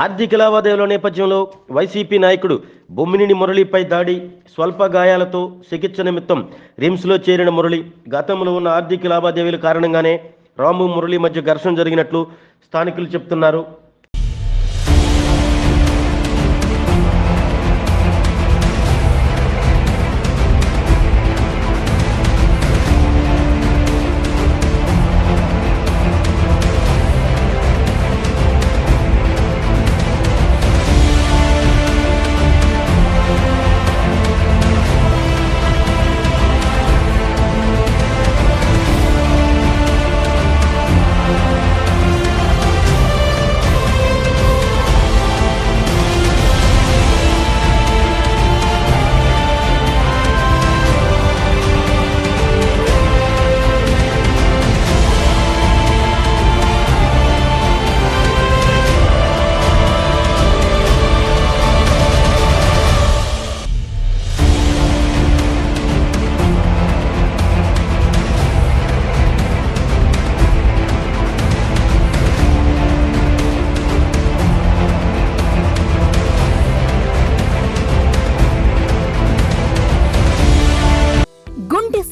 ఆర్థిక లావాదేవీల నేపథ్యంలో వైసీపీ నాయకుడు బొమ్మినేని మురళిపై దాడి స్వల్ప గాయాలతో చికిత్స నిమిత్తం రిమ్స్లో చేరిన మురళి గతంలో ఉన్న ఆర్థిక లావాదేవీల కారణంగానే రాము మురళి మధ్య ఘర్షణ జరిగినట్లు స్థానికులు చెప్తున్నారు.